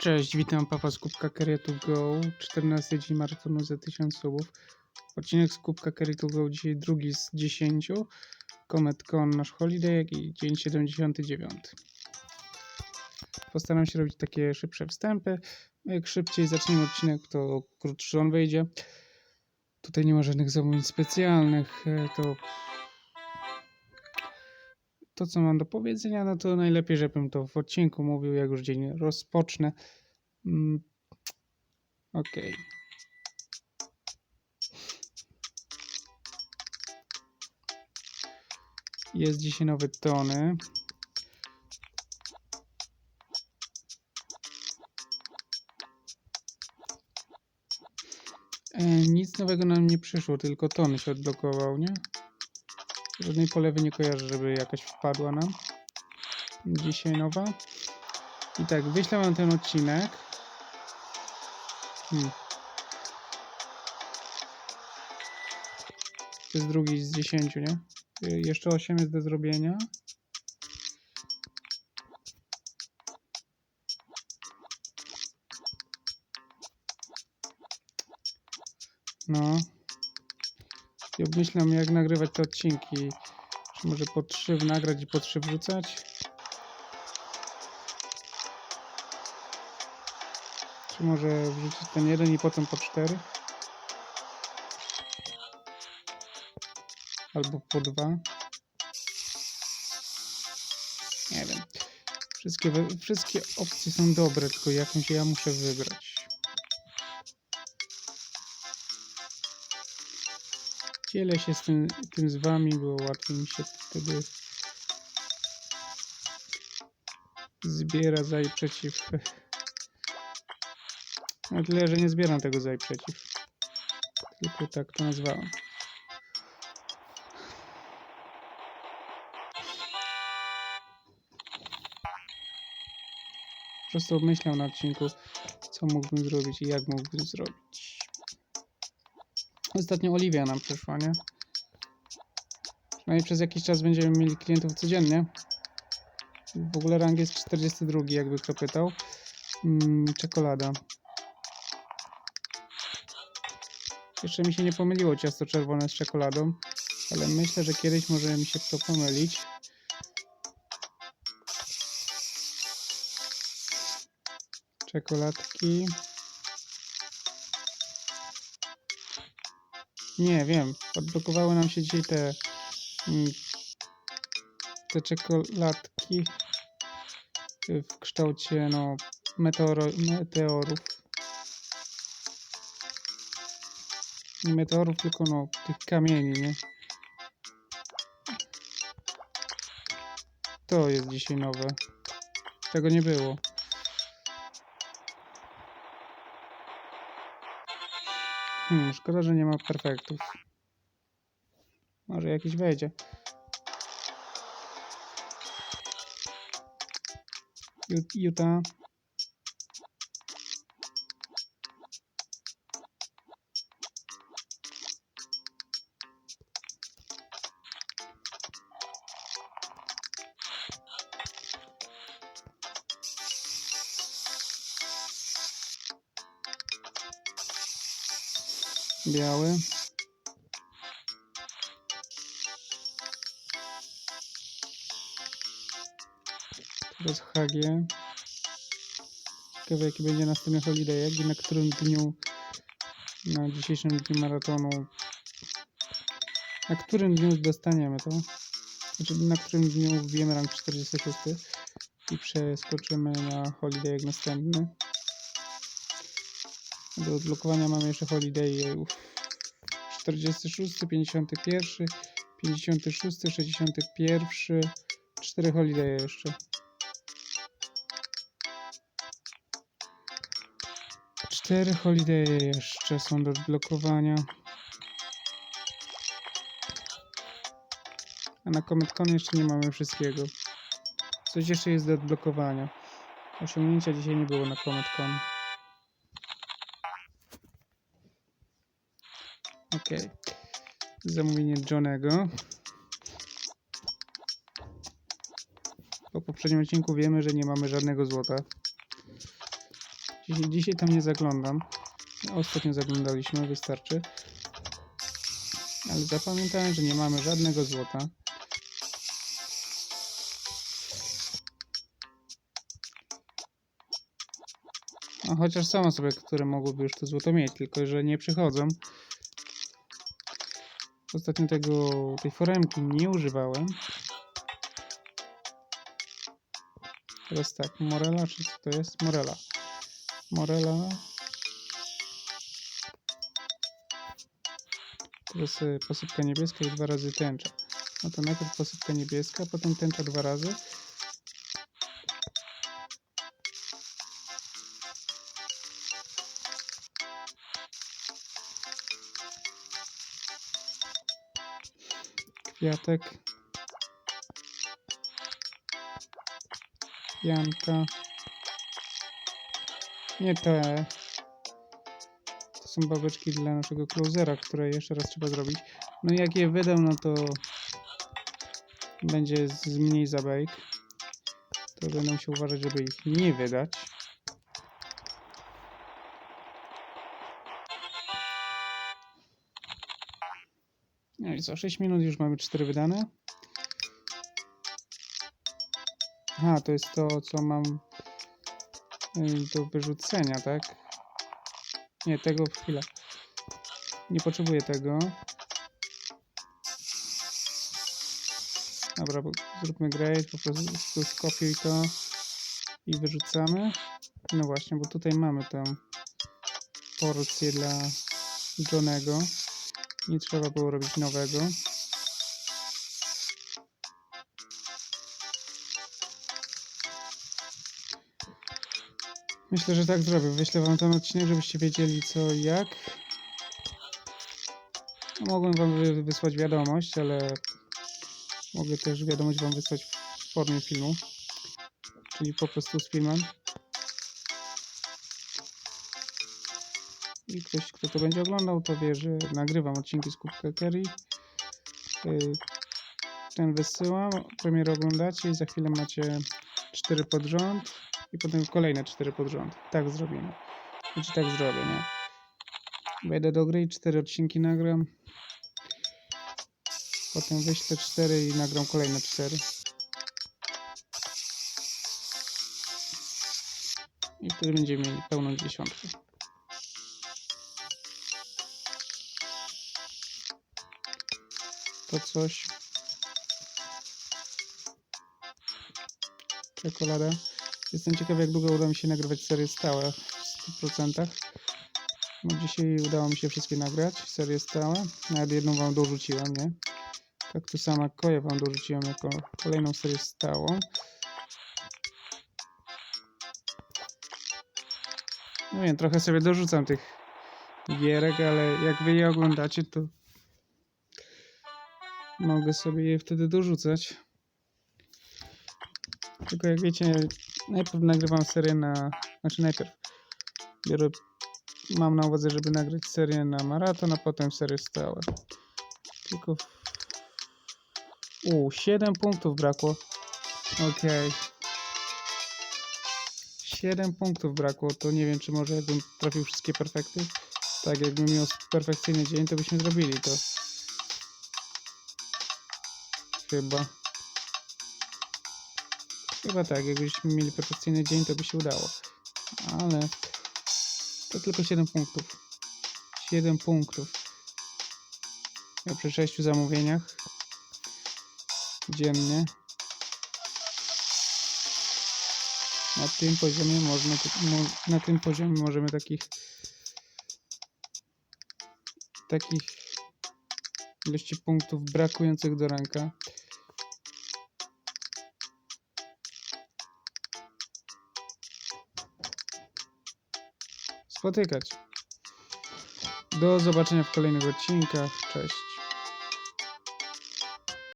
Cześć, witam Papa z Kubka Carry to Go, 14 dzień maratonu za 1000 subów. Odcinek z Kubka Carry to Go dzisiaj drugi z 10. Comet Con nasz holiday, i dzień 79. Postaram się robić takie szybsze wstępy. Jak szybciej zaczniemy odcinek, to krótszy on wyjdzie. Tutaj nie ma żadnych zamówień specjalnych, e, to to, co mam do powiedzenia, no to najlepiej, żebym to w odcinku mówił, jak już dzień rozpocznę. Mm. Okej. Jest dzisiaj nowy Tony. E, nic nowego nam nie przyszło, tylko Tony się odblokował, nie? Żadnej polewy nie kojarzę, żeby jakaś wpadła nam. Dzisiaj nowa. I tak, wyślę wam ten odcinek. Hmm. To jest drugi z 10, nie? Y, Jeszcze 8 jest do zrobienia. No. I obmyślam jak nagrywać te odcinki. Czy może po trzy nagrać i po trzy wrzucać? Może wrzucić ten jeden i potem po cztery? Albo po dwa? Nie wiem. Wszystkie, wszystkie opcje są dobre, tylko jakąś ja muszę wybrać. Dzielę się z tym, tym z wami, bo łatwiej mi się wtedy zbiera za i przeciw. No tyle, że nie zbieram tego za i przeciw. Tylko tak to nazwałem. Po prostu obmyślał na odcinku, co mógłbym zrobić i jak mógłbym zrobić. Ostatnio Oliwia nam przyszła, nie? Przynajmniej przez jakiś czas będziemy mieli klientów codziennie. W ogóle rang jest 42, jakby kto pytał. Mm, czekolada. Jeszcze mi się nie pomyliło ciasto czerwone z czekoladą, ale myślę, że kiedyś może mi się to pomylić. Czekoladki. Nie, wiem. Odblokowały nam się dzisiaj te mm, te czekoladki w kształcie no meteoro, meteorów. Nie meteorów, tylko no tych kamieni, nie? To jest dzisiaj nowe. Tego nie było. Hmm, szkoda, że nie ma perfektów. Może jakiś wejdzie. Utah. Biały. Teraz HG. Ciekawe jaki będzie następny holiday, na którym dniu na dzisiejszym dniu maratonu na którym dniu dostaniemy to? Znaczy na którym dniu wbijemy rank 46 i przeskoczymy na holiday jak następny. Do odblokowania mamy jeszcze holiday 46, 51, 56, 61, 4 holiday jeszcze. Cztery holiday jeszcze są do odblokowania. A na Comet Con jeszcze nie mamy wszystkiego. Coś jeszcze jest do odblokowania. Osiągnięcia dzisiaj nie było na Comet Okej. Zamówienie Johnego. Po poprzednim odcinku wiemy, że nie mamy żadnego złota. Dzisiaj, dzisiaj tam nie zaglądam. Ostatnio zaglądaliśmy, wystarczy. Ale zapamiętałem, że nie mamy żadnego złota. A chociaż są osoby, które mogłyby już to złoto mieć, tylko że nie przychodzą. Ostatnio tego, tej foremki nie używałem. Teraz tak, Morela, czy co to jest? Morela. Morela. Teraz y, posypka niebieska i dwa razy tęcza. No to najpierw posypka niebieska, potem tęcza dwa razy. Kwiatek. Janka. Nie te. To są babeczki dla naszego closera, które jeszcze raz trzeba zrobić. No jak je wydam, no to będzie z mniej zabajek. To będę musiał uważać, żeby ich nie wydać. No i co, 6 minut już mamy 4 wydane. Aha, to jest to, co mam do wyrzucenia, tak? Nie, tego chwila. Nie potrzebuję tego. Dobra, zróbmy grade, po prostu skopiuj to i wyrzucamy. No właśnie, bo tutaj mamy tę porcję dla Johnego. Nie trzeba było robić nowego. Myślę, że tak zrobię. Wyślę wam ten odcinek, żebyście wiedzieli co i jak. Mogłem wam wy- wysłać wiadomość, ale mogę też wiadomość wam wysłać w formie filmu. Czyli po prostu z filmem. I ktoś, kto to będzie oglądał, to wie, że nagrywam odcinki z Kubka Kerry. Y, Ten wysyłam, premierę oglądacie i za chwilę macie 4 pod rząd i potem kolejne 4 pod rząd. Tak zrobimy. Znaczy tak zrobię, nie? Wejdę do gry i 4 odcinki nagram. Potem wyślę 4 i nagram kolejne 4. I wtedy będziemy mieli pełną dziesiątkę. To coś. Czekolada. Jestem ciekaw, jak długo uda mi się nagrywać serię stałe w 100%. No dzisiaj udało mi się wszystkie nagrać, serie stałe. Nawet jedną wam dorzuciłem, nie? Tak tu sama koje wam dorzuciłem jako kolejną serię stałą. No wiem, trochę sobie dorzucam tych gierek, ale jak wy je oglądacie, to mogę sobie je wtedy dorzucać. Tylko jak wiecie, najpierw nagrywam serię na... Znaczy najpierw biorę... Mam na uwadze, żeby nagrać serię na maraton, a potem serię stałe. Tylko... U, 7 punktów brakło. Okej. 7 punktów brakło, to nie wiem, czy może jakbym trafił wszystkie perfekty. Tak, jakbym miał perfekcyjny dzień, to byśmy zrobili to. Chyba. Chyba tak, jakbyśmy mieli perfekcyjny dzień, to by się udało. Ale to tylko 7 punktów. 7 punktów. Ja przy 6 zamówieniach dziennie. Na tym poziomie można, mo- na tym poziomie możemy takich takich ilości punktów brakujących do ranka spotykać. Do zobaczenia w kolejnych odcinkach. Cześć.